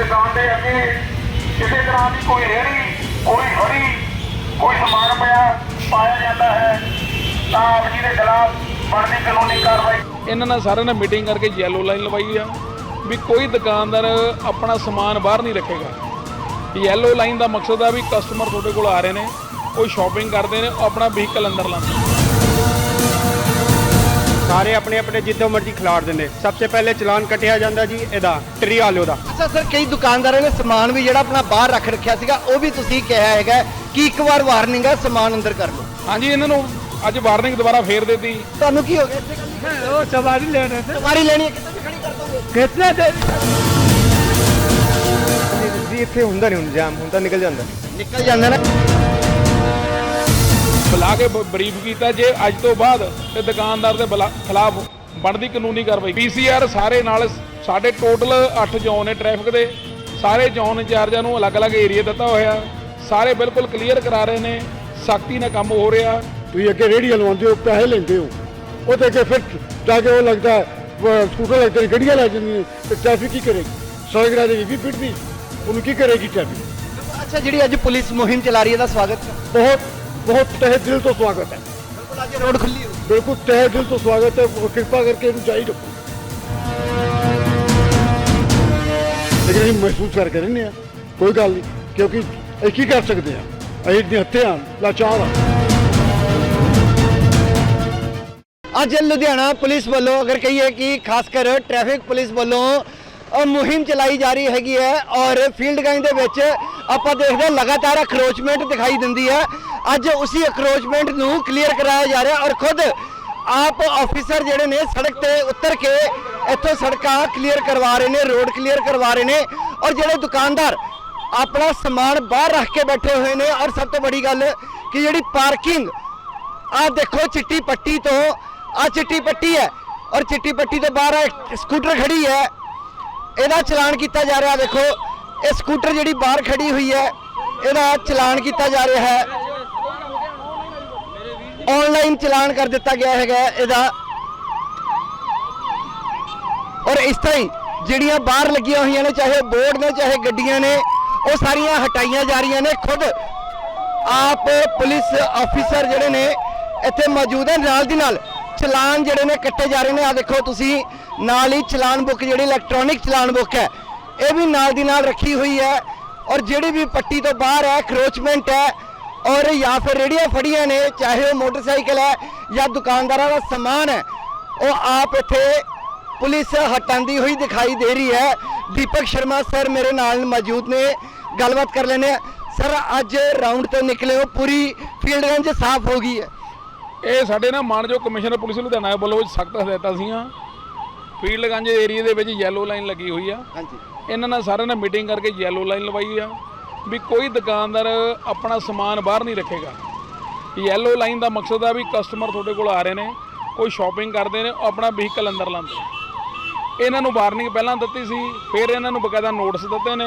ਦੁਕਾਨ ਦੇ ਅੱਗੇ ਕਿਸੇ ਤਰ੍ਹਾਂ ਦੀ ਕੋਈ ਰੇਹੜੀ ਕੋਈ ਹਰੀ ਕੋਈ ਸਮਾਨ ਪਿਆ, ਪਾਇਆ ਜਾਂਦਾ ਹੈ, ਤਾਂ ਆਪ ਜੀ ਦੇ ਖਿਲਾਫ ਬਣਦੀ ਕਾਨੂੰਨੀ ਕਾਰਵਾਈ। ਇਹਨਾਂ ਨਾਲ ਸਾਰਿਆਂ ਨੇ ਮੀਟਿੰਗ ਕਰਕੇ ਯੈਲੋ ਲਾਈਨ ਲਵਾਈ ਆ ਵੀ ਕੋਈ ਦੁਕਾਨਦਾਰ ਆਪਣਾ ਸਮਾਨ ਬਾਹਰ ਨਹੀਂ ਰੱਖੇਗਾ। ਯੈਲੋ ਲਾਈਨ ਦਾ ਮਕਸਦ ਆ ਵੀ ਕਸਟਮਰ ਤੁਹਾਡੇ ਕੋਲ ਆ ਰਹੇ ਨੇ, ਕੋਈ ਸ਼ਾਪਿੰਗ ਕਰਦੇ ਨੇ ਆਪਣਾ ਵਹੀਕਲ ਅੰਦਰ ਲਾਉਂਦੇ ਨੇ। ਸਾਰੇ ਆਪਣੇ ਆਪਣੇ ਜਿੱਦੋਂ ਮਰਜ਼ੀ ਖਿਲਾਰ ਦਿੰਦੇ। ਸਭ ਤੋਂ ਪਹਿਲੇ ਚਲਾਨ ਕੱਟਿਆ ਜਾਂਦਾ ਜੀ ਇਹਦਾ ਟਰੀ ਆਲੋ ਦਾ। ਅੱਛਾ ਸਰ ਕਈ ਦੁਕਾਨਦਾਰਾਂ ਨੇ ਸਮਾਨ ਵੀ ਜਿਹੜਾ ਆਪਣਾ ਬਾਹਰ ਰੱਖ ਰੱਖਿਆ ਸੀਗਾ ਉਹ ਵੀ ਤੁਸੀਂ ਕਿਹਾ ਹੈਗਾ ਕਿ ਇੱਕ ਵਾਰ ਵਾਰਨਿੰਗ ਹੈ ਸਮਾਨ ਅੰਦਰ ਕਰ ਲਓ। ਹਾਂਜੀ ਇਹਨਾਂ ਨੂੰ ਅੱਜ ਵਾਰਨਿੰਗ ਦੁਬਾਰਾ ਫੇਰ ਦਿੱਤੀ। ਤੁਹਾਨੂੰ ਕੀ ਹੋ ਗਿਆ? ਇੱਥੇ ਗੱਲ ਉਹ ਸਵਾਰੀ ਲੈਣੇ ਸਵਾਰੀ ਲੈਣੀ ਹੈ ਕਿਤੇ ਵੀ ਖੜੀ ਕਰ ਦੋਗੇ? ਕਿਤਨੇ ਦੇ ਜੀ ਇੱਥੇ ਹੁੰਦਾ ਨਹੀਂ ਹੁਣ ਜਾਮ ਹੁੰਦਾ ਨਿਕਲ ਜਾਂਦਾ। ਨਿਕਲ ਜਾਂਦਾ ਨਾ। ਬੁਲਾ ਕੇ ਬਰੀਫ ਕੀਤਾ ਜੇ ਅੱਜ ਤੋਂ ਬਾਅਦ ਤੇ ਦੁਕਾਨਦਾਰ ਦੇ ਬਲਾ- ਖਿਲਾਫ ਬਣਦੀ ਕਾਨੂੰਨੀ ਕਾਰਵਾਈ। ਪੀਸੀਆਰ ਸਾਰੇ ਨਾਲ ਸਾਡੇ ਟੋਟਲ 8 ਜ਼ੋਨ ਨੇ ਟ੍ਰੈਫਿਕ ਦੇ। ਸਾਰੇ ਜ਼ੋਨ ਇੰਚਾਰਜਾਂ ਨੂੰ ਅਲੱਗ-ਅਲੱਗ ਏਰੀਆ ਦਿੱਤਾ ਹੋਇਆ। ਸਾਰੇ ਬਿਲਕੁਲ ਕਲੀਅਰ ਕਰਾ ਰਹੇ ਨੇ। ਸਖਤੀ ਨਾਲ ਕੰਮ ਹੋ ਰਿਹਾ। ਤੁਸੀਂ ਅੱਗੇ ਰੇਹੜੀ ਲਵਾਉਂਦੇ ਹੋ ਪੈਸੇ ਲੈਂਦੇ ਹੋ। ਉਹਦੇ ਅੱਗੇ ਫਿਰ ਜਾ ਕੇ ਉਹ ਲੱਗਦਾ ਸਕੂਟਰ ਲੱਗਦੇ ਨੇ ਗੱਡੀਆਂ ਲੈ ਜਾਂਦੀਆਂ ਤੇ ਟ੍ਰੈਫਿਕ ਕੀ ਕਰੇਗੀ? ਸੜਕ ਰਾਜ ਵੀ ਪਿੱਟਦੀ ਉਹਨੂੰ ਕੀ ਕਰੇਗੀ ਟ੍ਰੈਫਿਕ ਅੱਛਾ ਜਿਹੜੀ ਅੱਜ ਪੁਲਿਸ ਮੁਹਿੰਮ ਚਲਾ ਰਹੀ ਹੈ ਦਾ ਸਵਾਗਤ ਬਹੁਤ ਬਹੁਤ ਤਹਿ ਦਿਲ ਤੋਂ ਸਵਾਗਤ ਹੈ ਬਿਲਕੁਲ ਅੱਜ ਰੋਡ ਖੁੱਲੀ ਹੋਈ ਬਿਲਕੁਲ ਤਹਿ ਦਿਲ ਤੋਂ ਸਵਾਗਤ ਹੈ ਉਹ ਕਿਰਪਾ ਕਰਕੇ ਇਹਨੂੰ ਜਾਰੀ ਰੱਖੋ ਲੇਕਿਨ ਅਸੀਂ ਮਹਿਸੂਸ ਕਰਕੇ ਰਹਿੰਦੇ ਆ ਕੋਈ ਗੱਲ ਨਹੀਂ ਕਿਉਂਕਿ ਇਹ ਕੀ ਕਰ ਸਕਦੇ ਆ ਅਸੀਂ ਨਿਹੱਥੇ ਹਾਂ ਲਾਚਾਰ ਹਾਂ ਅੱਜ ਲੁਧਿਆਣਾ ਪੁਲਿਸ ਵੱਲੋਂ ਅਗਰ ਕਹੀਏ ਕਿ ਖਾਸ ਕਰ ਟ੍ਰੈਫਿਕ ਪੁਲਿਸ ਵੱਲੋਂ ਅ, ਮੁਹਿੰਮ ਚਲਾਈ ਜਾ ਰਹੀ ਹੈਗੀ ਹੈ ਔਰ ਫੀਲਡ ਗਾਈਂ ਦੇ ਵਿੱਚ ਆਪਾਂ ਦੇਖਦੇ ਹਾਂ ਲਗਾਤਾਰ ਅਖਰੋਚਮੈਂਟ ਦਿਖਾਈ ਦਿੰਦੀ ਹੈ। ਅੱਜ ਉਸੇ ਅਖਰੋਚਮੈਂਟ ਨੂੰ ਕਲੀਅਰ ਕਰਾਇਆ ਜਾ ਰਿਹਾ ਔਰ ਖੁਦ ਆਪ ਆਫੀਸਰ ਜਿਹੜੇ ਨੇ ਸੜਕ ਤੇ ਉਤਰ ਕੇ ਇੱਥੋਂ ਸੜਕਾਂ ਕਲੀਅਰ ਕਰਵਾ ਰਹੇ ਨੇ ਰੋਡ ਕਲੀਅਰ ਕਰਵਾ ਰਹੇ ਨੇ ਔਰ ਜਿਹੜੇ ਦੁਕਾਨਦਾਰ ਆਪਣਾ ਸਮਾਨ ਬਾਹਰ ਰੱਖ ਕੇ ਬੈਠੇ ਹੋਏ ਨੇ ਔਰ ਸਭ ਤੋਂ ਬੜੀ ਗੱਲ ਕਿ ਜਿਹੜੀ ਪਾਰਕਿੰਗ ਆ ਦੇਖੋ ਚਿੱਟੀ ਪੱਟੀ ਤੋਂ ਆ ਚਿੱਟੀ ਪੱਟੀ ਹੈ ਔਰ ਚਿੱਟੀ ਪੱਟੀ ਤੋਂ ਬਾਹਰ ਸਕੂਟਰ ਖੜੀ ਹੈ। ਇਹਦਾ ਚਲਾਨ ਕੀਤਾ ਜਾ ਰਿਹਾ, ਦੇਖੋ, ਇਹ ਸਕੂਟਰ ਜਿਹੜੀ ਬਾਹਰ ਖੜੀ ਹੋਈ ਹੈ, ਇਹਦਾ ਚਲਾਨ ਕੀਤਾ ਜਾ ਰਿਹਾ ਹੈ। ਆਨਲਾਈਨ ਚਲਾਨ ਕਰ ਦਿੱਤਾ ਗਿਆ ਹੈਗਾ ਇਹਦਾ। ਔਰ ਇਸ ਤਰ੍ਹਾਂ ਹੀ ਜਿਹੜੀਆਂ ਬਾਹਰ ਲੱਗੀਆਂ ਹੋਈਆਂ ਨੇ, ਚਾਹੇ ਬੋਰਡ ਨੇ, ਚਾਹੇ ਗੱਡੀਆਂ ਨੇ, ਉਹ ਸਾਰੀਆਂ ਹਟਾਈਆਂ ਜਾ ਰਹੀਆਂ ਨੇ। ਖੁਦ ਆਪ ਪੁਲਿਸ ਅਫੀਸਰ ਜਿਹੜੇ ਨੇ, ਇੱਥੇ ਮੌਜੂਦ ਹੈ। ਨਾਲ ਦੀ ਨਾਲ ਚਲਾਨ ਜਿਹੜੇ ਨੇ ਕੱਟੇ ਜਾ ਰਹੇ ਨੇ। ਆ ਦੇਖੋ ਤੁਸੀਂ ਨਾਲ ਹੀ ਚਲਾਨ ਬੁੱਕ, ਜਿਹੜੀ ਇਲੈਕਟ੍ਰੋਨਿਕ ਚਲਾਨ ਬੁੱਕ ਹੈ, ਇਹ ਵੀ ਨਾਲ ਦੀ ਨਾਲ ਰੱਖੀ ਹੋਈ ਹੈ ਔਰ ਜਿਹੜੀ ਵੀ ਪੱਟੀ ਤੋਂ ਬਾਹਰ ਹੈ ਕਰੋਚਮੈਂਟ ਹੈ ਔਰ ਜਾਂ ਫਿਰ ਰੇੜੀਆਂ ਫੜੀਆਂ ਨੇ, ਚਾਹੇ ਉਹ ਮੋਟਰਸਾਈਕਲ ਹੈ ਜਾਂ ਦੁਕਾਨਦਾਰਾਂ ਦਾ ਸਮਾਨ ਹੈ, ਉਹ ਆਪ ਇੱਥੇ ਪੁਲਿਸ ਹਟਾਉਂਦੀ ਹੋਈ ਦਿਖਾਈ ਦੇ ਰਹੀ ਹੈ। ਦੀਪਕ ਸ਼ਰਮਾ ਸਰ ਮੇਰੇ ਨਾਲ ਮੌਜੂਦ ਨੇ, ਗੱਲਬਾਤ ਕਰ ਲੈਣੇ ਸਰ ਅੱਜ ਰਾਉਂਡ ਤੋਂ ਨਿਕਲੇ ਹੋ, ਪੂਰੀ ਫੀਲਡ ਰੇਂਜ ਸਾਫ਼ ਹੋ ਗਈ ਹੈ। ਇਹ ਸਾਡੇ ਨਾ ਮਾਨਯੋਗ ਕਮਿਸ਼ਨਰ ਪੁਲਿਸ ਲੁਧਿਆਣਾ ਵੱਲੋਂ ਸਖਤ ਹਦਾਇਤਾਂ ਸੀਆਂ ਫੀਲਡਗੰਜ ਏਰੀਆ ਦੇ ਵਿੱਚ ਯੈਲੋ ਲਾਈਨ ਲੱਗੀ ਹੋਈ ਆ। ਹਾਂਜੀ। ਇਹਨਾਂ ਨਾਲ ਸਾਰਿਆਂ ਨੇ ਮੀਟਿੰਗ ਕਰਕੇ ਯੈਲੋ ਲਾਈਨ ਲਵਾਈ ਆ। ਵੀ ਕੋਈ ਦੁਕਾਨਦਾਰ ਆਪਣਾ ਸਮਾਨ ਬਾਹਰ ਨਹੀਂ ਰੱਖੇਗਾ। ਯੈਲੋ ਲਾਈਨ ਦਾ ਮਕਸਦ ਆ ਵੀ ਕਸਟਮਰ ਤੁਹਾਡੇ ਕੋਲ ਆ ਰਹੇ ਨੇ ਕੋਈ ਸ਼ਾਪਿੰਗ ਕਰਦੇ ਨੇ ਆਪਣਾ ਵਹੀਕਲ ਅੰਦਰ ਲਾਉਂਦੇ ਇਹਨਾਂ ਨੂੰ ਵਾਰਨਿੰਗ ਪਹਿਲਾਂ ਦਿੱਤੀ ਸੀ ਫਿਰ ਇਹਨਾਂ ਨੂੰ ਬਕਾਇਦਾ ਨੋਟਿਸ ਦਿੱਤੇ ਨੇ।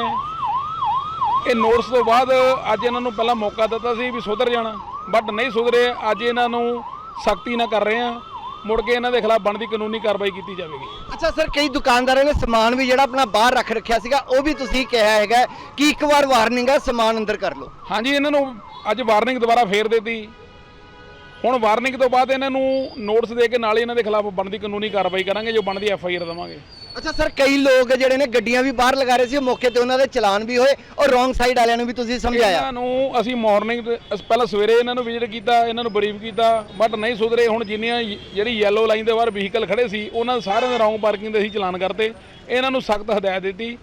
ਇਹ ਨੋਟਿਸ ਤੋਂ ਬਾਅਦ ਅੱਜ ਇਹਨਾਂ ਨੂੰ ਪਹਿਲਾਂ ਮੌਕਾ ਦਿੱਤਾ ਸੀ ਵੀ ਸੁਧਰ ਜਾਣਾ। ਬਟ ਨਹੀਂ ਸੁਧਰੇ ਅੱਜ ਇਹਨਾਂ ਨੂੰ ਸਖਤੀ ਨਾਲ ਕਰ ਰਹੇ ਆ। ਮੁੜ ਕੇ ਇਹਨਾਂ ਦੇ ਖਿਲਾਫ ਬਣਦੀ ਕਾਨੂੰਨੀ ਕਾਰਵਾਈ ਕੀਤੀ ਜਾਵੇਗੀ। ਅੱਛਾ ਸਰ ਕਈ ਦੁਕਾਨਦਾਰਾਂ ਨੇ ਸਮਾਨ ਵੀ ਜਿਹੜਾ ਆਪਣਾ ਬਾਹਰ ਰੱਖ ਰੱਖਿਆ ਸੀਗਾ ਉਹ ਵੀ ਤੁਸੀਂ ਕਿਹਾ ਹੈਗਾ ਕਿ ਇੱਕ ਵਾਰ ਵਾਰਨਿੰਗ ਹੈ ਸਮਾਨ ਅੰਦਰ ਕਰ ਲਓ। ਹਾਂਜੀ ਇਹਨਾਂ ਨੂੰ ਅੱਜ ਵਾਰਨਿੰਗ ਦੁਬਾਰਾ ਫੇਰ ਦਿੱਤੀ। ਹੁਣ ਵਾਰਨਿੰਗ ਤੋਂ ਬਾਅਦ ਇਹਨਾਂ ਨੂੰ ਨੋਟਿਸ ਦੇ ਕੇ ਨਾਲ ਹੀ ਇਹਨਾਂ ਦੇ ਖਿਲਾਫ ਬਣਦੀ ਕਾਨੂੰਨੀ ਕਾਰਵਾਈ ਕਰਾਂਗੇ ਜੋ ਬਣਦੀ ਐਫ ਆਈ ਆਰ ਦੇਵਾਂਗੇ। ਅੱਛਾ ਸਰ ਕਈ ਲੋਕ ਜਿਹੜੇ ਨੇ ਗੱਡੀਆਂ ਵੀ ਬਾਹਰ ਲਗਾ ਰਹੇ ਸੀ ਮੌਕੇ ਤੇ ਉਹਨਾਂ ਦੇ ਚਲਾਨ ਵੀ ਹੋਏ ਔਰ ਰੋਂਗ ਸਾਈਡ ਵਾਲਿਆਂ ਨੂੰ ਵੀ ਤੁਸੀਂ ਸਮਝਾਇਆ। ਇਹਨਾਂ ਨੂੰ ਅਸੀਂ ਮਾਰਨਿੰਗ ਪਹਿਲਾਂ ਸਵੇਰੇ ਇਹਨਾਂ ਨੂੰ ਵਿਜ਼ਿਟ ਕੀਤਾ ਇਹਨਾਂ ਨੂੰ ਬਰੀਫ ਕੀਤਾ ਬਟ ਨਹੀਂ ਸੁਧਰੇ। ਹੁਣ ਜਿੰਨੀਆਂ ਜਿਹੜੀ ਯੈਲੋ ਲਾਈਨ ਦੇ ਬਾਹਰ ਵਹੀਕਲ ਖੜੇ ਸੀ ਉਹਨਾਂ ਸਾਰਿਆਂ ਦੇ ਰੌਂਗ ਪਾਰਕਿੰਗ ਦੇ ਅਸੀਂ ਚਲਾਨ ਕਰਤੇ। ਇਹਨਾਂ ਨੂੰ ਸਖਤ ਹਦਾਇਤ ਦਿੱਤੀ।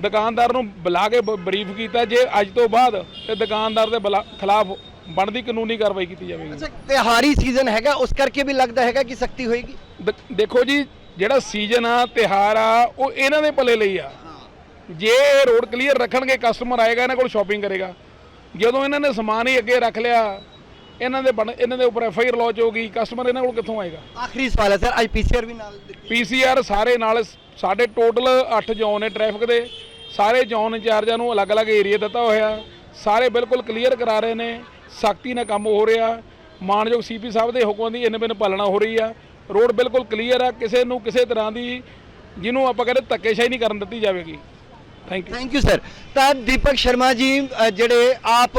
ਦੁਕਾਨਦਾਰ ਨੂੰ ਬੁਲਾ ਕੇ ਬਰੀਫ ਕੀਤਾ। ਜੇ ਅੱਜ ਤੋਂ ਬਾਅਦ ਤੇ ਦੁਕਾਨਦਾਰ ਦੇ ਖਿਲਾਫ ਬਣਦੀ ਕਾਨੂੰਨੀ ਕਾਰਵਾਈ ਕੀਤੀ ਜਾਵੇਗੀ। ਅੱਛਾ ਤਿਹਾਰੀ ਸੀਜ਼ਨ ਹੈਗਾ ਉਸ ਕਰਕੇ ਵੀ ਲੱਗਦਾ ਹੈਗਾ ਕਿ ਸਖਤੀ ਹੋਏਗੀ? ਦ- ਦੇਖੋ ਜੀ ਜਿਹੜਾ ਸੀਜ਼ਨ ਆ ਤਿਹਾਰ ਆ ਉਹ ਇਹਨਾਂ ਦੇ ਭਲੇ ਲਈ ਆ। ਜੇ ਰੋਡ ਕਲੀਅਰ ਰੱਖਣਗੇ ਕਸਟਮਰ ਆਏਗਾ ਇਹਨਾਂ ਕੋਲ ਸ਼ਾਪਿੰਗ ਕਰੇਗਾ। ਜਦੋਂ ਇਹਨਾਂ ਨੇ ਸਮਾਨ ਹੀ ਅੱਗੇ ਰੱਖ ਲਿਆ ਇਹਨਾਂ ਦੇ ਇਹਨਾਂ ਦੇ ਉੱਪਰ ਐਫ ਆਈ ਆਰ ਲੌਂਚ ਹੋ ਗਈ ਕਸਟਮਰ ਇਹਨਾਂ ਕੋਲ ਕਿੱਥੋਂ ਆਏਗਾ? ਆਖਰੀ ਸਵਾਲ ਹੈ ਸਰ ਅੱਜ ਪੀਸੀਆਰ ਵੀ ਨਾਲ ਪੀਸੀਆਰ ਸਾਰੇ ਨਾਲ ਸਾਡੇ ਟੋਟਲ 8 ਜ਼ੋਨ ਨੇ ਟ੍ਰੈਫਿਕ ਦੇ। ਸਾਰੇ ਜ਼ੋਨ ਇੰਚਾਰਜਾਂ ਨੂੰ ਅਲੱਗ-ਅਲੱਗ ਏਰੀਆ ਦਿੱਤਾ ਹੋਇਆ। ਸਾਰੇ ਬਿਲਕੁਲ ਕਲੀਅਰ ਕਰਾ ਰਹੇ ਨੇ। ਸਖਤੀ ਨਾਲ ਕੰਮ ਹੋ ਰਿਹਾ। ਮਾਨਯੋਗ ਸੀਪੀ ਸਾਹਿਬ ਦੇ ਹੁਕਮਾਂ ਦੀ ਇਨ ਬਿਨ ਪਾਲਣਾ ਹੋ ਰਹੀ ਆ। ਰੋਡ ਬਿਲਕੁਲ ਕਲੀਅਰ ਆ ਕਿਸੇ ਨੂੰ ਕਿਸੇ ਤਰ੍ਹਾਂ ਦੀ ਜਿਹਨੂੰ ਆਪਾਂ ਕਹਿੰਦੇ ਧੱਕੇਸ਼ਾਹੀ ਨਹੀਂ ਕਰਨ ਦਿੱਤੀ ਜਾਵੇਗੀ। Thank you thank you sir ਤਾਂ ਦੀਪਕ ਸ਼ਰਮਾ ਜੀ ਅ, ਜਿਹੜੇ ਆਪ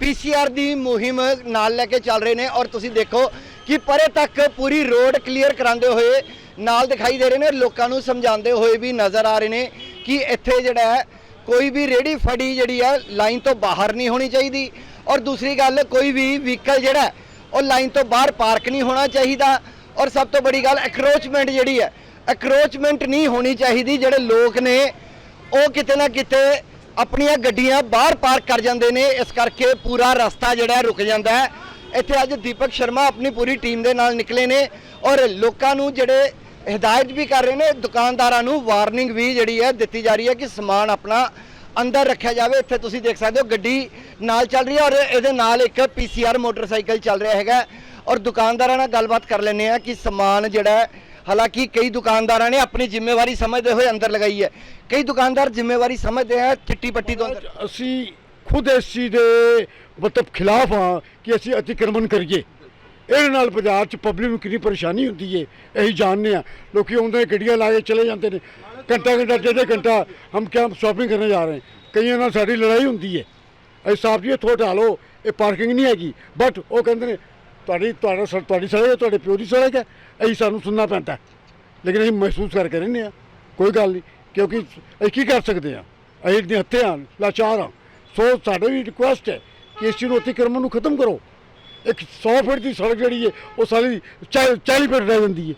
ਪੀਸੀਆਰ ਦੀ ਮੁਹਿੰਮ ਨਾਲ ਲੈ ਕੇ ਚੱਲ ਰਹੇ ਨੇ ਔਰ ਤੁਸੀਂ ਦੇਖੋ ਕਿ ਪਰੇ ਤੱਕ ਪੂਰੀ ਰੋਡ ਕਲੀਅਰ ਕਰਾਉਂਦੇ ਹੋਏ ਨਾਲ ਦਿਖਾਈ ਦੇ ਰਹੇ ਨੇ ਲੋਕਾਂ ਨੂੰ ਸਮਝਾਉਂਦੇ ਹੋਏ ਵੀ ਨਜ਼ਰ ਆ ਰਹੇ ਨੇ ਕਿ ਇੱਥੇ ਜਿਹੜਾ ਹੈ ਕੋਈ ਵੀ ਰੇੜੀ ਫੜੀ ਜਿਹੜੀ ਹੈ ਲਾਈਨ ਤੋਂ ਬਾਹਰ ਨਹੀਂ ਹੋਣੀ ਚਾਹੀਦੀ। ਔਰ ਦੂਸਰੀ ਗੱਲ ਕੋਈ ਵੀ ਵਹੀਕਲ ਜਿਹੜਾ ਹੈ, ਉਹ ਲਾਈਨ ਤੋਂ ਬਾਹਰ ਪਾਰਕ ਨਹੀਂ ਹੋਣਾ ਚਾਹੀਦਾ। ਔਰ ਸਭ ਤੋਂ ਬੜੀ ਗੱਲ ਐਕਰੋਚਮੈਂਟ ਜਿਹੜੀ ਹੈ ਐਕਰੋਚਮੈਂਟ ਨਹੀਂ ਹੋਣੀ ਚਾਹੀਦੀ, ਜਿਹੜੇ ਲੋਕ ਨੇ, ਉਹ ਕਿਤੇ ਨਾ ਕਿਤੇ ਆਪਣੀਆਂ ਗੱਡੀਆਂ ਬਾਹਰ ਪਾਰਕ ਕਰ ਜਾਂਦੇ ਨੇ, ਇਸ ਕਰਕੇ ਪੂਰਾ ਰਸਤਾ ਜਿਹੜਾ ਰੁਕ ਜਾਂਦਾ ਹੈ। ਇੱਥੇ ਅੱਜ ਦੀਪਕ ਸ਼ਰਮਾ ਆਪਣੀ ਪੂਰੀ ਟੀਮ ਦੇ ਨਾਲ ਨਿਕਲੇ ਨੇ ਔਰ ਲੋਕਾਂ ਨੂੰ ਜਿਹੜੇ ਹਦਾਇਤ ਵੀ ਕਰ ਰਹੇ ਨੇ, ਦੁਕਾਨਦਾਰਾਂ ਨੂੰ ਵਾਰਨਿੰਗ ਵੀ ਜਿਹੜੀ ਹੈ ਦਿੱਤੀ ਜਾ ਰਹੀ ਹੈ ਕਿ ਸਮਾਨ ਆਪਣਾ ਅੰਦਰ ਰੱਖਿਆ ਜਾਵੇ, ਇੱਥੇ ਤੁਸੀਂ ਦੇਖ ਸਕਦੇ ਹੋ ਗੱਡੀ ਨਾਲ ਚੱਲ ਰਹੀ ਹੈ ਔਰ ਇਹਦੇ ਨਾਲ ਇੱਕ ਪੀਸੀਆਰ ਮੋਟਰਸਾਈਕਲ ਚੱਲ ਰਿਹਾ ਹੈਗਾ। ਔਰ ਦੁਕਾਨਦਾਰਾਂ ਨਾਲ ਗੱਲਬਾਤ ਕਰ ਲੈਂਦੇ ਆ ਕਿ ਸਮਾਨ ਜਿਹੜਾ ਹਾਲਾਂਕਿ ਕਈ ਦੁਕਾਨਦਾਰਾਂ ਨੇ ਆਪਣੀ ਜ਼ਿੰਮੇਵਾਰੀ ਸਮਝਦੇ ਹੋਏ ਅੰਦਰ ਲਗਾਈ ਹੈ। ਕਈ ਦੁਕਾਨਦਾਰ ਜ਼ਿੰਮੇਵਾਰੀ ਸਮਝਦੇ ਆ ਚਿੱਟੀ ਪੱਟੀ ਤੋਂ ਅੰਦਰ। ਅਸੀਂ ਖੁਦ ਇਸ ਚੀਜ਼ ਦੇ ਮਤਲਬ ਖਿਲਾਫ ਹਾਂ ਕਿ ਅਸੀਂ ਅਤੀਕਰਮਣ ਕਰੀਏ। ਇਹਦੇ ਨਾਲ ਬਾਜ਼ਾਰ 'ਚ ਪਬਲਿਕ ਨੂੰ ਕਿੰਨੀ ਪਰੇਸ਼ਾਨੀ ਹੁੰਦੀ ਏ ਅਸੀਂ ਜਾਣਦੇ ਆ ਲੋਕੀ ਆਉਂਦੇ ਨੇ ਗੱਡੀਆਂ ਲਾ ਕੇ ਚਲੇ ਜਾਂਦੇ ਨੇ। ਘੰਟਾ ਘੰਟਾ ਡੇਢ ਡੇਢ ਘੰਟਾ ਹਮ ਕਿਆ ਸ਼ਾਪਿੰਗ ਕਰਨ ਜਾ ਰਹੇ ਹਾਂ। ਕਈਆਂ ਨਾਲ ਸਾਡੀ ਲੜਾਈ ਹੁੰਦੀ ਹੈ। ਅਸੀਂ ਸਾਹਿਬ ਜੀ ਇੱਥੋਂ ਹਟਾ ਲਓ, ਇਹ ਪਾਰਕਿੰਗ ਨਹੀਂ ਹੈਗੀ। ਬਟ ਉਹ ਕਹਿੰਦੇ ਨੇ, ਤੁਹਾਡੀ, ਤੁਹਾਡਾ ਸੜ- ਤੁਹਾਡੀ ਸੜਕ ਹੈ, ਤੁਹਾਡੇ ਪਿਓ ਦੀ ਸੜਕ ਹੈ ਅਸੀਂ ਸਾਨੂੰ ਸੁਣਨਾ ਪੈਂਦਾ ਹੈ। ਲੇਕਿਨ ਅਸੀਂ ਮਹਿਸੂਸ ਕਰਕੇ ਰਹਿੰਦੇ ਆ ਕੋਈ ਗੱਲ ਨਹੀਂ, ਕਿਉਂਕਿ ਅਸੀਂ ਕੀ ਕਰ ਸਕਦੇ ਆ ਅਸੀਂ ਦੇ ਹੱਥੇ ਆ ਲਾਚਾਰ ਆ ਸੋ ਸਾਡੇ ਵੀ ਰਿਕੁਐਸਟ ਹੈ ਕਿ ਇਸ ਚੀਜ਼ ਨੂੰ ਅਤੀਕਰਮ ਨੂੰ ਖਤਮ ਕਰੋ। ਇੱਕ 100 ਫੁੱਟ ਦੀ ਸੜਕ ਜਿਹੜੀ ਹੈ, ਉਹ ਸਾਰੀ 40 ਫੁੱਟ ਰਹਿ ਜਾਂਦੀ ਹੈ।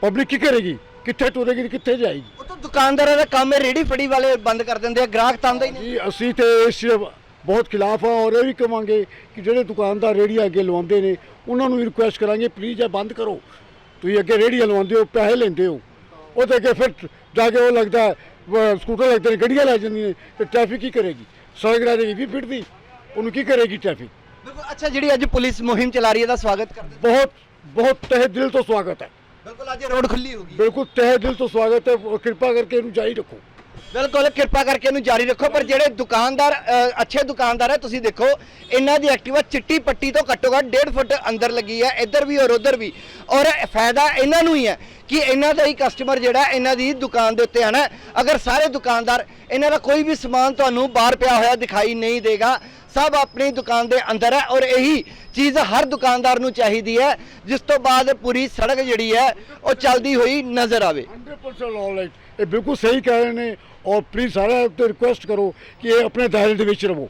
ਪਬਲਿਕ ਕੀ ਕਰੇਗੀ? ਕਿੱਥੇ ਟੁਰੇਗੀ ਤੇ ਕਿੱਥੇ ਜਾਏਗੀ? ਉਹ ਤਾਂ ਦੁਕਾਨਦਾਰਾਂ ਦਾ ਕੰਮ ਹੈ ਰੇੜੀ ਫੜੀ ਵਾਲੇ ਬੰਦ ਕਰ ਦਿੰਦੇ ਆ ਗ੍ਰਾਹਕ ਤਾਂ ਆਉਂਦਾ ਹੀ ਨਹੀਂ। ਜੀ ਅਸੀਂ ਤੇ ਇਸ ਬਹੁਤ ਖਿਲਾਫ ਆ ਔਰ ਇਹ ਵੀ ਕਵਾਂਗੇ ਕਿ ਜਿਹੜੇ ਦੁਕਾਨਦਾਰ ਰੇੜੀਆਂ ਅੱਗੇ ਲਵਾਉਂਦੇ ਨੇ ਉਹਨਾਂ ਨੂੰ ਵੀ ਰਿਕੁਐਸਟ ਕਰਾਂਗੇ ਪਲੀਜ਼ ਇਹ ਬੰਦ ਕਰੋ। ਤੁਸੀਂ ਅੱਗੇ ਰੇੜੀਆਂ ਲਵਾਉਂਦੇ ਹੋ ਪੈਸੇ ਲੈਂਦੇ ਹੋ। ਉਹਦੇ ਅੱਗੇ ਫਿਰ ਜਾ ਕੇ ਉਹ ਲੱਗਦਾ ਸਕੂਟਰ ਲੱਗਦੇ ਨੇ ਗੱਡੀਆਂ ਲੈ ਜਾਂਦੀਆਂ ਨੇ ਤੇ ਟ੍ਰੈਫਿਕ ਕੀ ਕਰੇਗੀ? ਸੜਕ ਰਹਿ ਜਾਏਗੀ ਵੀ ਫਿੱਟ ਦੀ ਉਹਨੂੰ ਕੀ ਕਰੇਗੀ ਟ੍ਰੈਫਿਕ ਬਿਲਕੁਲ ਅੱਛਾ ਜਿਹੜੀ ਅੱਜ ਪੁਲਿਸ ਮੁਹਿੰਮ ਚਲਾ ਰਹੀ ਹੈ ਦਾ ਸਵਾਗਤ ਕਰਦੇ। ਬਹੁਤ ਬਹੁਤ ਤਹਿ ਦਿਲ ਤੋਂ ਸਵਾਗਤ ਹੈ। ਬਿਲਕੁਲ, ਅੱਜ ਰੋਡ ਖੁੱਲੀ ਹੋਗੀ ਬਿਲਕੁਲ, ਤਹਿ ਦਿਲ ਤੋਂ ਸਵਾਗਤ ਹੈ, ਕਿਰਪਾ ਕਰਕੇ ਇਹਨੂੰ ਜਾਰੀ ਰੱਖੋ। ਬਿਲਕੁਲ ਕਿਰਪਾ ਕਰਕੇ ਇਹਨੂੰ ਜਾਰੀ ਰੱਖੋ ਪਰ ਜਿਹੜੇ ਦੁਕਾਨਦਾਰ ਅ, ਅੱਛੇ ਦੁਕਾਨਦਾਰ ਹੈ ਤੁਸੀਂ ਦੇਖੋ ਇਹਨਾਂ ਦੀ ਐਕਟਿਵਾ ਚਿੱਟੀ ਪੱਟੀ ਤੋਂ ਘੱਟੋ ਘੱਟ 1.5 ਫੁੱਟ ਅੰਦਰ ਲੱਗੀ ਹੈ ਇੱਧਰ ਵੀ ਔਰ ਉੱਧਰ ਵੀ। ਔਰ ਫਾਇਦਾ ਇਹਨਾਂ ਨੂੰ ਹੀ ਹੈ ਕਿ ਇਹਨਾਂ ਦਾ ਹੀ ਕਸਟਮਰ ਜਿਹੜਾ ਹੈ, ਇਹਨਾਂ ਦੀ ਦੁਕਾਨ ਦੇ ਉੱਤੇ ਆਣਾ। ਅਗਰ ਸਾਰੇ ਦੁਕਾਨਦਾਰ ਇਹਨਾਂ ਦਾ ਕੋਈ ਵੀ ਸਮਾਨ ਤੁਹਾਨੂੰ ਬਾਹਰ ਪਿਆ ਹੋਇਆ ਦਿਖਾਈ ਨਹੀਂ ਦੇਗਾ ਸਭ ਆਪਣੀ ਦੁਕਾਨ ਦੇ ਅੰਦਰ ਹੈ ਔਰ ਇਹੀ ਚੀਜ਼ ਹਰ ਦੁਕਾਨਦਾਰ ਨੂੰ ਚਾਹੀਦੀ ਹੈ ਜਿਸ ਤੋਂ ਬਾਅਦ ਪੂਰੀ ਸੜਕ ਜਿਹੜੀ ਹੈ ਉਹ ਚੱਲਦੀ ਹੋਈ ਨਜ਼ਰ ਆਵੇ। 100% ਆਲਰਾਈਟ ਇਹ ਬਿਲਕੁਲ ਸਹੀ ਕਹਿ ਰਹੇ ਨੇ ਔਰ ਪਲੀਜ਼ ਸਾਰਿਆਂ ਉੱਤੇ ਰਿਕੁਐਸਟ ਕਰੋ ਕਿ ਇਹ ਆਪਣੇ ਦਾਇਰੇ ਦੇ ਵਿੱਚ ਰਹੋ।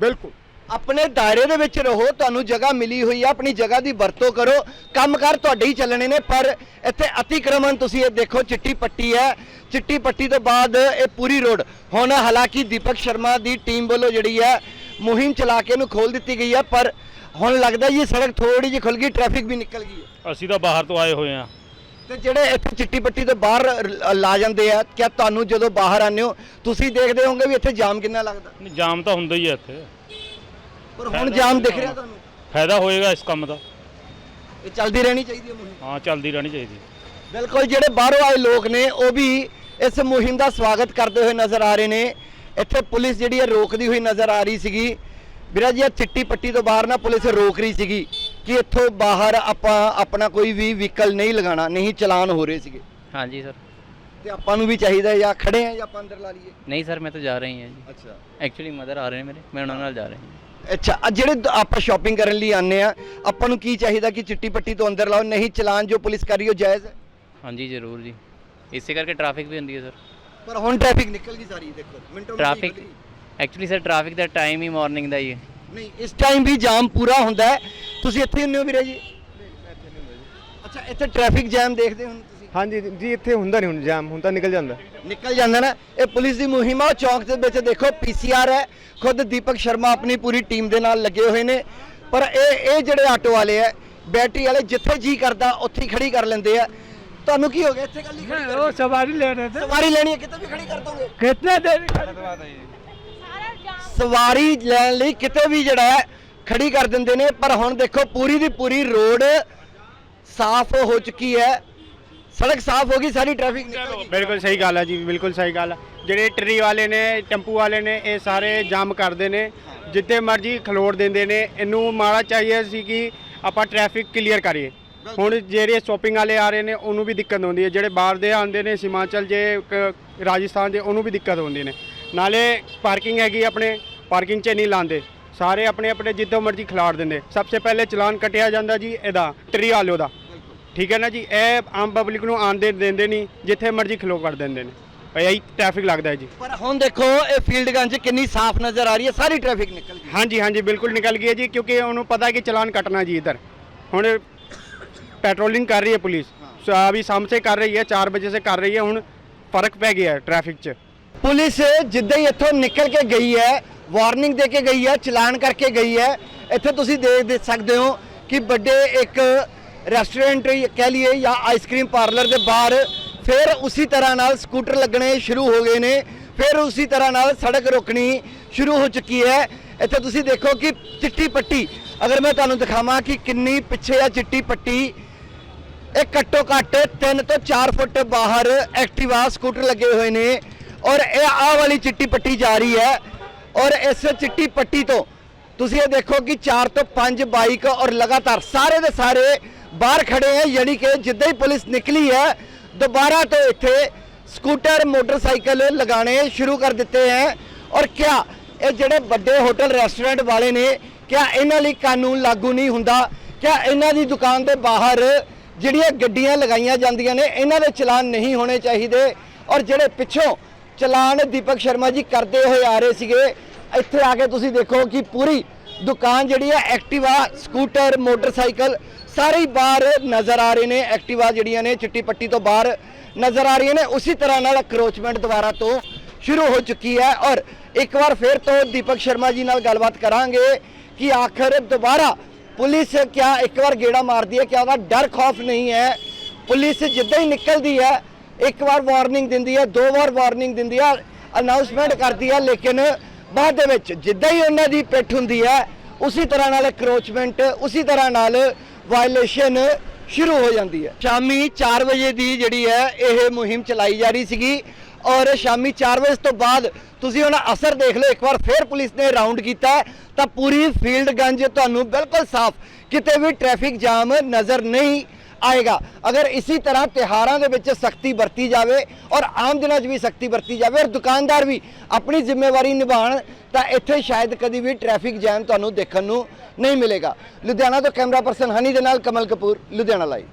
ਬਿਲਕੁਲ। ਆਪਣੇ ਦਾਇਰੇ ਦੇ ਵਿੱਚ ਰਹੋ ਤੁਹਾਨੂੰ ਜਗ੍ਹਾ ਮਿਲੀ ਹੋਈ ਹੈ ਆਪਣੀ ਜਗ੍ਹਾ ਦੀ ਵਰਤੋਂ ਕਰੋ। ਕੰਮਕਾਰ ਤੁਹਾਡੇ ਹੀ ਚੱਲਣੇ ਨੇ ਪਰ ਇੱਥੇ ਅਤੀਕ੍ਰਮਣ ਤੁਸੀਂ ਇਹ ਦੇਖੋ ਚਿੱਟੀ ਪੱਟੀ ਹੈ। ਚਿੱਟੀ ਪੱਟੀ ਤੋਂ ਬਾਅਦ ਇਹ ਪੂਰੀ ਰੋਡ। ਹੁਣ ਹਾਲਾਂਕਿ ਦੀਪਕ ਸ਼ਰਮਾ ਦੀ ਟੀਮ ਵੱਲੋਂ ਜਿਹੜੀ ਹੈ ਮੁਹਿੰਮ ਚਲਾ ਕੇ ਇਹਨੂੰ ਖੋਲ ਦਿੱਤੀ ਗਈ ਹੈ ਪਰ ਹੁਣ ਲੱਗਦਾ ਜੀ ਇਹ ਸੜਕ ਥੋੜੀ ਜਿਹੀ ਖੁੱਲ ਗਈ ਟ੍ਰੈਫਿਕ ਵੀ ਨਿਕਲ ਗਈ ਹੈ। ਅਸੀਂ ਤਾਂ ਬਾਹਰ ਤੋਂ ਆਏ ਹੋਏ ਆ ਤੇ ਜਿਹੜੇ ਇੱਥੇ ਚਿੱਟੀ ਪੱਟੀ ਤੋਂ ਬਾਹਰ ਲਾ ਜਾਂਦੇ ਆ ਕਿਆ ਤੁਹਾਨੂੰ ਜਦੋਂ ਬਾਹਰ ਆਉਂਦੇ ਹੋ ਤੁਸੀਂ ਦੇਖਦੇ ਹੋਵੋਗੇ ਵੀ ਇੱਥੇ ਜਾਮ ਕਿੰਨਾ ਲੱਗਦਾ? ਨਹੀਂ ਜਾਮ ਤਾਂ ਹੁੰਦਾ ਹੀ ਹੈ ਇੱਥੇ। ਪਰ ਹੁਣ ਜਾਮ ਦਿਖ ਰਿਹਾ ਤੁਹਾਨੂੰ? ਫਾਇਦਾ ਹੋਏਗਾ ਇਸ ਕੰਮ ਦਾ। ਇਹ ਚੱਲਦੀ ਰਹਿਣੀ ਚਾਹੀਦੀ ਹੈ ਮੁਹਿੰਮ? ਹਾਂ ਚੱਲਦੀ ਰਹਿਣੀ ਚਾਹੀਦੀ। ਬਿਲਕੁਲ ਜਿਹੜੇ ਬਾਹਰੋਂ ਆਏ ਲੋਕ ਨੇ ਉਹ ਵੀ ਇਸ ਮੁਹਿੰਮ ਦਾ ਸਵਾਗਤ ਕਰਦੇ ਹੋਏ ਨਜ਼ਰ ਆ ਰਹੇ ਨੇ। ਇੱਥੇ ਪੁਲਿਸ ਜਿਹੜੀ ਹੈ ਰੋਕਦੀ ਹੋਈ ਨਜ਼ਰ ਆ ਰਹੀ ਸੀਗੀ। ਵੀਰਾ ਜੀ ਇਹ ਚਿੱਟੀ ਪੱਟੀ ਤੋਂ ਬਾਹਰ ਨਾ ਪੁਲਿਸ ਰੋਕ ਰਹੀ ਸੀਗੀ। ਕਿ ਇੱਥੋਂ ਬਾਹਰ ਆਪਾਂ ਆਪਣਾ ਕੋਈ ਵੀ ਵਹੀਕਲ ਨਹੀਂ ਲਗਾਣਾ ਨਹੀਂ ਚਲਾਨ ਹੋ ਰਹੇ ਸੀਗੇ। ਹਾਂਜੀ ਸਰ। ਤੇ ਆਪਾਂ ਨੂੰ ਵੀ ਚਾਹੀਦਾ ਜਾਂ ਖੜੇ ਆ ਜਾਂ ਆਪਾਂ ਅੰਦਰ ਲਾ ਲਈਏ? ਨਹੀਂ ਸਰ ਮੈਂ ਤਾਂ ਜਾ ਰਹੀ ਹਾਂ ਜੀ। ਅੱਛਾ। ਐਕਚੁਅਲੀ ਮਦਰ ਆ ਰਹੇ ਨੇ ਮੇਰੇ ਮੈਂ ਉਹਨਾਂ ਨਾਲ ਜਾ ਰਹੀ ਹਾਂ। ਅੱਛਾ ਆ ਜਿਹੜੇ ਆਪਾਂ ਸ਼ਾਪਿੰਗ ਕਰਨ ਲਈ ਆਨੇ ਆ ਆਪਾਂ ਨੂੰ ਕੀ ਚਾਹੀਦਾ ਕਿ ਚਿੱਟੀ ਪੱਟੀ ਤੋਂ ਅੰਦਰ ਲਾਓ ਨਹੀਂ ਚਲਾਨ ਜੋ ਪੁਲਿਸ ਕਰ ਰਹੀ ਉਹ ਜਾਇਜ਼ ਹੈ? ਹਾਂਜੀ ਜ਼ਰੂਰ ਜੀ। ਇਸੇ ਕਰਕੇ ਟ੍ਰੈਫਿਕ ਵੀ ਹੁੰਦੀ ਹੈ ਸਰ। ਪਰ ਹੁਣ ਟ੍ਰੈਫਿਕ ਨਿਕਲ ਗਈ ਸਾਰੀ ਦੇਖੋ ਮਿੰਟੋ ਟ੍ਰੈਫਿਕ ਐਕਚੁਅਲੀ ਸਰ ਟ੍ਰੈਫਿਕ ਦਾ ਟਾਈਮ ਹੀ ਮਾਰਨਿੰਗ ਦਾ ਹੀ ਹੈ। ਨਹੀਂ ਇਸ ਟਾਈਮ ਵੀ ਜਾਮ ਪੂਰਾ ਹੁੰਦਾ ਹੈ ਤੁਸੀਂ ਇੱਥੇ ਹੁੰਦੇ ਹੋ ਵੀਰੇ ਜੀ? ਅੱਛਾ ਇੱਥੇ ਟ੍ਰੈਫਿਕ ਜੈਮ ਦੇਖਦੇ ਹੋ ਤੁਸੀਂ? ਹਾਂਜੀ ਜੀ ਇੱਥੇ ਹੁੰਦਾ ਨਹੀਂ ਹੁਣ ਜਾਮ ਹੁਣ ਤਾਂ ਨਿਕਲ ਜਾਂਦਾ। ਨਿਕਲ ਜਾਂਦਾ ਨਾ। ਇਹ ਪੁਲਿਸ ਦੀ ਮੁਹਿੰਮ ਆ ਉਹ ਚੌਂਕ ਦੇ ਵਿੱਚ ਦੇਖੋ ਪੀਸੀਆਰ ਹੈ। ਖੁਦ ਦੀਪਕ ਸ਼ਰਮਾ ਆਪਣੀ ਪੂਰੀ ਟੀਮ ਦੇ ਨਾਲ ਲੱਗੇ ਹੋਏ ਨੇ। ਪਰ ਇਹ ਇਹ ਜਿਹੜੇ ਆਟੋ ਵਾਲੇ ਆ ਬੈਟਰੀ ਵਾਲੇ ਜਿੱਥੇ ਜੀ ਕਰਦਾ ਉੱਥੇ ਹੀ ਖੜੀ ਕਰ ਲੈਂਦੇ ਆ। ਤੁਹਾਨੂੰ ਕੀ ਹੋ ਗਿਆ? ਇੱਥੇ ਕੱਲੀ ਖੜੀ ਕਰ ਸਵਾਰੀ ਲੈ ਰਹੇ ਸਵਾਰੀ ਲੈਣੀ ਹੈ ਕਿਤੇ ਵੀ ਖੜੀ ਕਰ ਦੋਗੇ? ਕਿੰਨੇ ਦੇਰ ਸਵਾਰੀ ਲੈਣ ਲਈ ਕਿਤੇ ਵੀ ਜਿਹੜਾ ਹੈ ਖੜੀ ਕਰ ਦਿੰਦੇ ਨੇ ਪਰ ਹੁਣ ਦੇਖੋ ਪੂਰੀ ਦੀ ਪੂਰੀ ਰੋਡ ਸਾਫ਼ ਹੋ ਚੁੱਕੀ ਹੈ। ਸੜਕ ਸਾਫ਼ ਹੋ ਗਈ ਸਾਰੀ ਟ੍ਰੈਫਿਕ ਨਿਕਲ ਗਈ। ਬਿਲਕੁਲ ਸਹੀ ਗੱਲ ਹੈ ਜੀ ਬਿਲਕੁਲ ਸਹੀ ਗੱਲ ਹੈ। ਜਿਹੜੇ ਟਰੀ ਵਾਲੇ ਨੇ ਟੈਂਪੂ ਵਾਲੇ ਨੇ ਇਹ ਸਾਰੇ ਜਾਮ ਕਰਦੇ ਨੇ। ਜਿੱਥੇ ਮਰਜ਼ੀ ਖਲੋੜ ਦਿੰਦੇ ਨੇ ਇਹਨੂੰ ਮਾੜਾ ਚਾਹੀਏ ਸੀ ਕਿ ਆਪਾਂ ਟ੍ਰੈਫਿਕ ਕਲੀਅਰ ਕਰੀਏ। ਹੁਣ ਜਿਹੜੇ ਸ਼ੋਪਿੰਗ ਵਾਲੇ ਆ ਰਹੇ ਨੇ ਉਹਨੂੰ ਵੀ ਦਿੱਕਤ ਹੁੰਦੀ ਹੈ। ਜਿਹੜੇ ਬਾਹਰ ਦੇ ਆਉਂਦੇ ਨੇ ਹਿਮਾਚਲ ਜੇ ਕ- ਰਾਜਸਥਾਨ ਦੇ ਉਹਨੂੰ ਵੀ ਦਿੱਕਤ ਹੁੰਦੀ ਨੇ। ਨਾਲੇ ਪਾਰਕਿੰਗ ਹੈਗੀ ਆਪਣੇ ਪਾਰਕਿੰਗ 'ਚ ਨਹੀਂ ਲਾਉਂਦੇ। ਸਾਰੇ ਆਪਣੇ ਆਪਣੇ ਜਿੱਦੋਂ ਮਰਜ਼ੀ ਖਿਲਾੜ ਦਿੰਦੇ। ਸਭ ਤੋਂ ਪਹਿਲੇ ਚਲਾਨ ਕਟਿਆ ਜਾਂਦਾ ਜੀ ਇਹਦਾ ਟਰੀ ਆਲੋ ਦਾ। ਠੀਕ ਹੈ ਨਾ ਜੀ? ਇਹ ਆਮ ਪਬਲਿਕ ਨੂੰ ਆਂਦੇ ਦਿੰਦੇ ਨਹੀਂ ਜਿੱਥੇ ਮਰਜ਼ੀ ਖਲੋ ਕਰ ਦਿੰਦੇ ਨੇ। ਇਹੀ ਟ੍ਰੈਫਿਕ ਲੱਗਦਾ ਹੈ ਜੀ। ਪਰ ਹੁਣ ਦੇਖੋ ਇਹ ਫੀਲਡ ਗੰਜ ਕਿੰਨੀ ਸਾਫ਼ ਨਜ਼ਰ ਆ ਰਹੀ ਹੈ ਸਾਰੀ ਟ੍ਰੈਫਿਕ ਨਿਕਲ ਗਈ। ਹਾਂਜੀ ਹਾਂਜੀ ਬਿਲਕੁਲ ਨਿਕਲ ਗਈ ਹੈ ਜੀ ਕਿਉਂਕਿ ਉਹਨੂੰ ਪਤਾ ਕਿ ਚਲਾਨ ਕੱਟਣਾ ਜੀ ਇੱਧਰ। ਹੁਣ ਪੈਟਰੋਲਿੰਗ ਕਰ ਰਹੀ ਹੈ ਪੁਲਿਸ। ਅਭੀ ਸ਼ਾਮ ਸੇ ਕਰ ਰਹੀ ਹੈ 4 ਵਜੇ ਸੇ ਕਰ ਰਹੀ ਹੈ ਹੁਣ ਫ਼ਰਕ ਪੈ ਗਿਆ ਟ੍ਰੈਫਿਕ 'ਚ। ਪੁਲਿਸ ਜਿੱਦਾਂ ਹੀ ਇੱਥੋਂ ਨਿਕਲ ਕੇ ਗਈ ਹੈ ਵਾਰਨਿੰਗ ਦੇ ਕੇ ਗਈ ਹੈ, ਚਲਾਨ ਕਰਕੇ ਗਈ ਹੈ। ਇੱਥੇ ਤੁਸੀਂ ਦੇਖ ਦੇ ਸਕਦੇ ਹੋ ਕਿ ਵੱਡੇ ਇੱਕ ਰੈਸਟੋਰੈਂਟ ਕਹਿ ਲਈਏ ਜਾਂ ਆਈਸਕ੍ਰੀਮ ਪਾਰਲਰ ਦੇ ਬਾਹਰ ਫਿਰ ਉਸੇ ਤਰ੍ਹਾਂ ਨਾਲ ਸਕੂਟਰ ਲੱਗਣੇ ਸ਼ੁਰੂ ਹੋ ਗਏ ਨੇ। ਫਿਰ ਉਸੇ ਤਰ੍ਹਾਂ ਨਾਲ ਸੜਕ ਰੋਕਣੀ ਸ਼ੁਰੂ ਹੋ ਚੁੱਕੀ ਹੈ। ਇੱਥੇ ਤੁਸੀਂ ਦੇਖੋ ਕਿ ਚਿੱਟੀ ਪੱਟੀ, ਅਗਰ ਮੈਂ ਤੁਹਾਨੂੰ ਦਿਖਾਵਾਂ ਕਿ ਕਿੰਨੀ ਪਿੱਛੇ ਆ ਚਿੱਟੀ ਪੱਟੀ, ਇਹ ਘੱਟੋ ਘੱਟ 3 ਤੋਂ 4 ਫੁੱਟ ਬਾਹਰ ਐਕਟਿਵਾ ਸਕੂਟਰ ਲੱਗੇ ਹੋਏ ਨੇ ਔਰ ਇਹ ਆਹ ਵਾਲੀ ਚਿੱਟੀ ਪੱਟੀ ਜਾ ਰਹੀ ਹੈ। ਔਰ ਇਸ ਚਿੱਟੀ ਪੱਟੀ ਤੋਂ ਤੁਸੀਂ ਇਹ ਦੇਖੋ ਕਿ 4 ਤੋਂ 5 ਬਾਈਕ ਔਰ ਲਗਾਤਾਰ ਸਾਰੇ ਦੇ ਸਾਰੇ ਬਾਹਰ ਖੜੇ ਹੈ, ਯਾਨੀ ਕਿ ਜਿੱਦਾਂ ਹੀ ਪੁਲਿਸ ਨਿਕਲੀ ਹੈ, ਦੁਬਾਰਾ ਤੋਂ ਇੱਥੇ ਸਕੂਟਰ, ਮੋਟਰਸਾਈਕਲ ਲਗਾਣੇ ਸ਼ੁਰੂ ਕਰ ਦਿੱਤੇ ਹੈ। ਔਰ ਕਿਆ, ਇਹ ਜਿਹੜੇ ਵੱਡੇ ਹੋਟਲ, ਰੈਸਟੋਰੈਂਟ ਵਾਲੇ ਨੇ, ਕਿਆ ਇਹਨਾਂ ਲਈ ਕਾਨੂੰਨ ਲਾਗੂ ਨਹੀਂ ਹੁੰਦਾ? ਕਿਆ ਇਹਨਾਂ ਦੀ ਦੁਕਾਨ ਦੇ ਬਾਹਰ ਜਿਹੜੀਆਂ ਗੱਡੀਆਂ ਲਗਾਈਆਂ ਜਾਂਦੀਆਂ ਨੇ, ਇਹਨਾਂ ਦੇ ਚਲਾਨ ਨਹੀਂ ਹੋਣੇ ਚਾਹੀਦੇ? ਔਰ ਜਿਹੜੇ ਪਿੱਛੋਂ ਚਲਾਨ ਦੀਪਕ ਸ਼ਰਮਾ ਜੀ ਕਰਦੇ ਹੋਏ ਆ ਰਹੇ ਸੀਗੇ ਇੱਥੇ ਆ ਕੇ ਤੁਸੀਂ ਦੇਖੋ ਕਿ ਪੂਰੀ ਦੁਕਾਨ ਜਿਹੜੀ ਹੈ ਐਕਟਿਵਾ, ਸਕੂਟਰ, ਮੋਟਰਸਾਈਕਲ ਸਾਰੇ ਬਾਹਰ ਨਜ਼ਰ ਆ ਰਹੇ ਨੇ। ਐਕਟਿਵਾ ਜਿਹੜੀਆਂ ਨੇ ਚਿੱਟੀ ਪੱਟੀ ਤੋਂ ਬਾਹਰ ਨਜ਼ਰ ਆ ਰਹੀਆਂ ਨੇ। ਉਸੇ ਤਰ੍ਹਾਂ ਨਾਲ ਅਕਰੋਚਮੈਂਟ ਦੁਬਾਰਾ ਤੋਂ ਸ਼ੁਰੂ ਹੋ ਚੁੱਕੀ ਹੈ ਔਰ ਇੱਕ ਵਾਰ ਫਿਰ ਤੋਂ ਦੀਪਕ ਸ਼ਰਮਾ ਜੀ ਨਾਲ ਗੱਲਬਾਤ ਕਰਾਂਗੇ ਕਿ ਆਖਰ ਦੁਬਾਰਾ ਪੁਲਿਸ ਕਿਆ ਇੱਕ ਵਾਰ ਗੇੜਾ ਮਾਰਦੀ ਹੈ, ਕਿਆ ਉਹਦਾ ਡਰ ਖੌਫ ਨਹੀਂ ਹੈ। ਪੁਲਿਸ ਜਿੱਦਾਂ ਹੀ ਨਿਕਲਦੀ ਹੈ, ਇੱਕ ਵਾਰ ਵਾਰਨਿੰਗ ਦਿੰਦੀ ਹੈ, ਦੋ ਵਾਰ ਵਾਰਨਿੰਗ ਦਿੰਦੀ ਹੈ ਅਨਾਉਂਸਮੈਂਟ ਕਰਦੀ ਹੈ, ਲੇਕਿਨ ਬਾਅਦ ਦੇ ਵਿੱਚ ਜਿੱਦਾਂ ਹੀ ਉਹਨਾਂ ਦੀ ਪਿੱਠ ਹੁੰਦੀ ਹੈ, ਉਸੇ ਤਰ੍ਹਾਂ ਨਾਲ ਕਰੋਚਮੈਂਟ ਉਸੇ ਤਰ੍ਹਾਂ ਨਾਲ ਵਾਇਲੇਸ਼ਨ ਸ਼ੁਰੂ ਹੋ ਜਾਂਦੀ ਹੈ। ਸ਼ਾਮੀ 4 ਵਜੇ ਦੀ ਜਿਹੜੀ ਹੈ, ਇਹ ਮੁਹਿੰਮ ਚਲਾਈ ਜਾ ਰਹੀ ਸੀਗੀ ਔਰ ਸ਼ਾਮੀ 4 ਵਜੇ ਤੋਂ ਬਾਅਦ ਤੁਸੀਂ ਹੁਣ ਅਸਰ ਦੇਖ ਲਓ, ਇੱਕ ਵਾਰ ਫੇਰ ਪੁਲਿਸ ਨੇ ਰਾਉਂਡ ਕੀਤਾ ਤਾਂ ਪੂਰੀ ਫੀਲਡ ਗੰਜ ਤੁਹਾਨੂੰ ਬਿਲਕੁਲ ਸਾਫ਼, ਕਿਤੇ ਵੀ ਟ੍ਰੈਫਿਕ ਜਾਮ ਨਜ਼ਰ ਨਹੀਂ ਆਏਗਾ। ਅਗਰ ਇਸੇ ਤਰ੍ਹਾਂ ਤਿਹਾਰਾਂ ਦੇ ਵਿੱਚ ਸਖਤੀ ਵਰਤੀ ਜਾਵੇ ਔਰ ਆਮ ਦਿਨਾਂ 'ਚ ਵੀ ਸਖਤੀ ਵਰਤੀ ਜਾਵੇ ਔਰ ਦੁਕਾਨਦਾਰ ਵੀ ਆਪਣੀ ਜ਼ਿੰਮੇਵਾਰੀ ਨਿਭਾਉਣ, ਤਾਂ ਇੱਥੇ ਸ਼ਾਇਦ ਕਦੀ ਵੀ ਟ੍ਰੈਫਿਕ ਜੈਮ ਤੁਹਾਨੂੰ ਦੇਖਣ ਨੂੰ ਨਹੀਂ ਮਿਲੇਗਾ। ਲੁਧਿਆਣਾ ਤੋਂ ਕੈਮਰਾ ਪਰਸਨ ਹਨੀ ਦੇ ਨਾਲ ਕਮਲ ਕਪੂਰ, ਲੁਧਿਆਣਾ ਲਾਈਵ